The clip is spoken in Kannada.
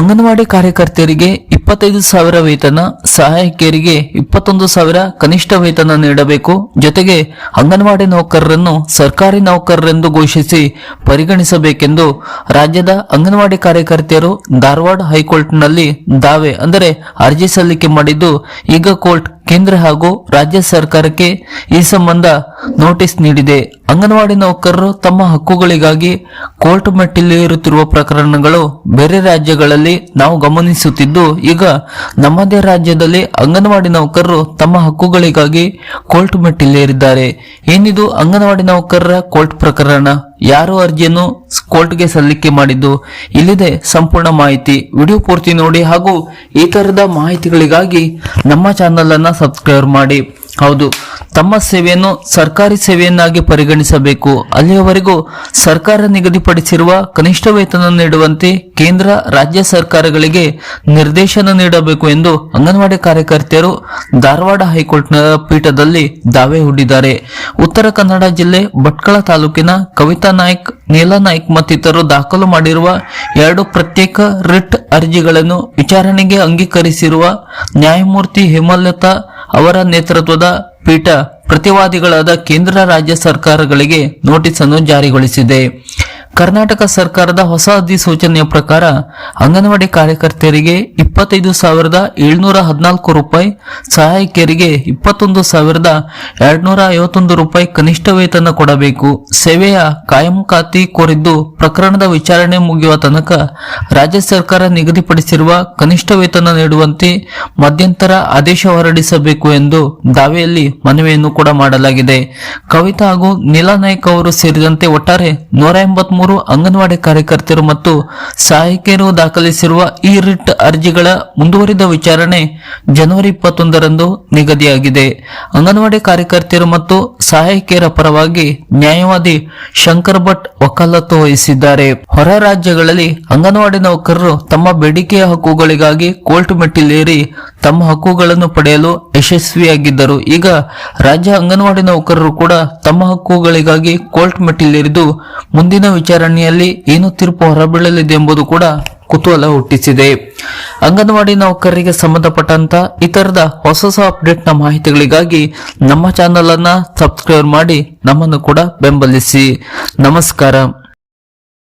ಅಂಗನವಾಡಿ ಕಾರ್ಯಕರ್ತೆಯರಿಗೆ ಇಪ್ಪತ್ತೈದು ಸಾವಿರ ವೇತನ, ಸಹಾಯಕಿಯರಿಗೆ ಇಪ್ಪತ್ತೊಂದು ಸಾವಿರ ಕನಿಷ್ಠ ವೇತನ ನೀಡಬೇಕು. ಜೊತೆಗೆ ಅಂಗನವಾಡಿ ನೌಕರರನ್ನು ಸರ್ಕಾರಿ ನೌಕರರೆಂದು ಘೋಷಿಸಿ ಪರಿಗಣಿಸಬೇಕೆಂದು ರಾಜ್ಯದ ಅಂಗನವಾಡಿ ಕಾರ್ಯಕರ್ತೆಯರು ಧಾರವಾಡ ಹೈಕೋರ್ಟ್ನಲ್ಲಿ ದಾವೆ ಅಂದರೆ ಅರ್ಜಿ ಸಲ್ಲಿಕೆ ಮಾಡಿದ್ದು, ಈಗ ಕೋರ್ಟ್ ಕೇಂದ್ರ ಹಾಗೂ ರಾಜ್ಯ ಸರ್ಕಾರಕ್ಕೆ ಈ ಸಂಬಂಧ ನೋಟಿಸ್ ನೀಡಿದೆ. ಅಂಗನವಾಡಿ ನೌಕರರು ತಮ್ಮ ಹಕ್ಕುಗಳಿಗಾಗಿ ಕೋರ್ಟ್ ಮೆಟ್ಟಿಲೇರುತ್ತಿರುವ ಪ್ರಕರಣಗಳು ಬೇರೆ ರಾಜ್ಯಗಳಲ್ಲಿ ನಾವು ಗಮನಿಸುತ್ತಿದ್ದು, ಈಗ ನಮ್ಮದೇ ರಾಜ್ಯದಲ್ಲಿ ಅಂಗನವಾಡಿ ನೌಕರರು ತಮ್ಮ ಹಕ್ಕುಗಳಿಗಾಗಿ ಕೋರ್ಟ್ ಮೆಟ್ಟಿಲೇರಿದ್ದಾರೆ ಏನಿದು ಅಂಗನವಾಡಿ ನೌಕರರ ಕೋರ್ಟ್ ಪ್ರಕರಣ? ಯಾರು ಅರ್ಜಿಯನ್ನು ಕೋರ್ಟ್ಗೆ ಸಲ್ಲಿಕೆ ಮಾಡಿದ್ದು? ಇಲ್ಲಿದೆ ಸಂಪೂರ್ಣ ಮಾಹಿತಿ. ವಿಡಿಯೋ ಪೂರ್ತಿ ನೋಡಿ ಹಾಗೂ ಈ ತರದ ಮಾಹಿತಿಗಳಿಗಾಗಿ ನಮ್ಮ ಚಾನಲ್ ಅನ್ನ ಸಬ್ಸ್ಕ್ರೈಬ್ ಮಾಡಿ. ಹೌದು ತಮ್ಮ ಸೇವೆಯನ್ನು ಸರ್ಕಾರಿ ಸೇವೆಯನ್ನಾಗಿ ಪರಿಗಣಿಸಬೇಕು. ಅಲ್ಲಿಯವರೆಗೂ ಸರ್ಕಾರ ನಿಗದಿಪಡಿಸಿರುವ ಕನಿಷ್ಠ ವೇತನ ನೀಡುವಂತೆ ಕೇಂದ್ರ, ರಾಜ್ಯ ಸರ್ಕಾರಗಳಿಗೆ ನಿರ್ದೇಶನ ನೀಡಬೇಕು ಎಂದು ಅಂಗನವಾಡಿ ಕಾರ್ಯಕರ್ತೆಯರು ಧಾರವಾಡ ಹೈಕೋರ್ಟ್ನ ಪೀಠದಲ್ಲಿ ದಾವೆ ಹೂಡಿದ್ದಾರೆ. ಉತ್ತರ ಕನ್ನಡ ಜಿಲ್ಲೆ ಭಟ್ಕಳ ತಾಲೂಕಿನ ಕವಿತಾ ನಾಯ್ಕ್, ನೀಲಾ ನಾಯ್ಕ್ ಮತ್ತಿತರರು ದಾಖಲು ಮಾಡಿರುವ ಎರಡು ಪ್ರತ್ಯೇಕ ರಿಟ್ ಅರ್ಜಿಗಳನ್ನು ವಿಚಾರಣೆಗೆ ಅಂಗೀಕರಿಸಿರುವ ನ್ಯಾಯಮೂರ್ತಿ ಹೇಮಲತಾ ಅವರ ನೇತೃತ್ವದ ಪೀಠ ಪ್ರತಿವಾದಿಗಳಾದ ಕೇಂದ್ರ ರಾಜ್ಯ ಸರ್ಕಾರಗಳಿಗೆ ನೋಟಿಸ್ ಅನ್ನು ಜಾರಿಗೊಳಿಸಿದೆ. ಕರ್ನಾಟಕ ಸರ್ಕಾರದ ಹೊಸ ಅಧಿಸೂಚನೆಯ ಪ್ರಕಾರ ಅಂಗನವಾಡಿ ಕಾರ್ಯಕರ್ತೆಯರಿಗೆ ಇಪ್ಪತ್ತೈದು ಸಾವಿರದ ಏಳ್ನೂರ ಹದಿನಾಲ್ಕು ರೂಪಾಯಿ, ಸಹಾಯಕಿಯರಿಗೆ ಇಪ್ಪತ್ತೊಂದು ಸಾವಿರದ ಎರಡ್ನೂರ ಐವತ್ತೊಂದು ರೂಪಾಯಿ ಕನಿಷ್ಠ ವೇತನ ಕೊಡಬೇಕು. ಸೇವೆಯ ಕಾಯಂ ಖಾತಿ ಕೋರಿದ್ದು ಪ್ರಕರಣದ ವಿಚಾರಣೆ ಮುಗಿಯುವ ತನಕ ರಾಜ್ಯ ಸರ್ಕಾರ ನಿಗದಿಪಡಿಸಿರುವ ಕನಿಷ್ಠ ವೇತನ ನೀಡುವಂತೆ ಮಧ್ಯಂತರ ಆದೇಶ ಹೊರಡಿಸಬೇಕು ಎಂದು ದಾವೆಯಲ್ಲಿ ಮನವಿಯನ್ನು ಕೂಡ ಮಾಡಲಾಗಿದೆ. ಕವಿತಾ ಹಾಗೂ ನೀಲಾ ನಾಯ್ಕ್ ಅವರು ಸೇರಿದಂತೆ ಒಟ್ಟಾರೆ ನೂರ ಎಂಬತ್ಮೂರು ಅಂಗನವಾಡಿ ಕಾರ್ಯಕರ್ತರು ಮತ್ತು ಸಹಾಯಕಿಯರು ದಾಖಲಿಸಿರುವ ಈ ರಿಟ್ ಅರ್ಜಿಗಳ ಮುಂದುವರಿದ ವಿಚಾರಣೆ ಜನವರಿ ಇಪ್ಪತ್ತೊಂದರಂದು ನಿಗದಿಯಾಗಿದೆ. ಅಂಗನವಾಡಿ ಕಾರ್ಯಕರ್ತರು ಮತ್ತು ಸಹಾಯಕಿಯರ ಪರವಾಗಿ ನ್ಯಾಯವಾದಿ ಶಂಕರ್ ಭಟ್ ವಕಾಲತ್ತು ವಹಿಸಿದ್ದಾರೆ. ಹೊರ ರಾಜ್ಯಗಳಲ್ಲಿ ಅಂಗನವಾಡಿ ನೌಕರರು ತಮ್ಮ ಬೇಡಿಕೆಯ ಹಕ್ಕುಗಳಿಗಾಗಿ ಕೋರ್ಟ್ ಮೆಟ್ಟಿಲೇರಿ ತಮ್ಮ ಹಕ್ಕುಗಳನ್ನು ಪಡೆಯಲು ಯಶಸ್ವಿಯಾಗಿದ್ದರು. ಈಗ ರಾಜ್ಯ ಅಂಗನವಾಡಿ ನೌಕರರು ಕೂಡ ತಮ್ಮ ಹಕ್ಕುಗಳಿಗಾಗಿ ಕೋರ್ಟ್ ಮೆಟ್ಟಿಲೇರಿದ್ದು, ಮುಂದಿನ ವಿಚಾರಣೆಯಲ್ಲಿ ಏನು ತೀರ್ಪು ಹೊರಬೀಳಲಿದೆ ಎಂಬುದು ಕೂಡ ಕುತೂಹಲ ಹುಟ್ಟಿಸಿದೆ. ಅಂಗನವಾಡಿ ನೌಕರರಿಗೆ ಸಂಬಂಧಪಟ್ಟಂತ ಇತರದ ಹೊಸ ಹೊಸ ಅಪ್ಡೇಟ್ನ ಮಾಹಿತಿಗಳಿಗಾಗಿ ನಮ್ಮ ಚಾನಲ್ ಅನ್ನ ಸಬ್ಸ್ಕ್ರೈಬ್ ಮಾಡಿ ನಮ್ಮನ್ನು ಕೂಡ ಬೆಂಬಲಿಸಿ. ನಮಸ್ಕಾರ.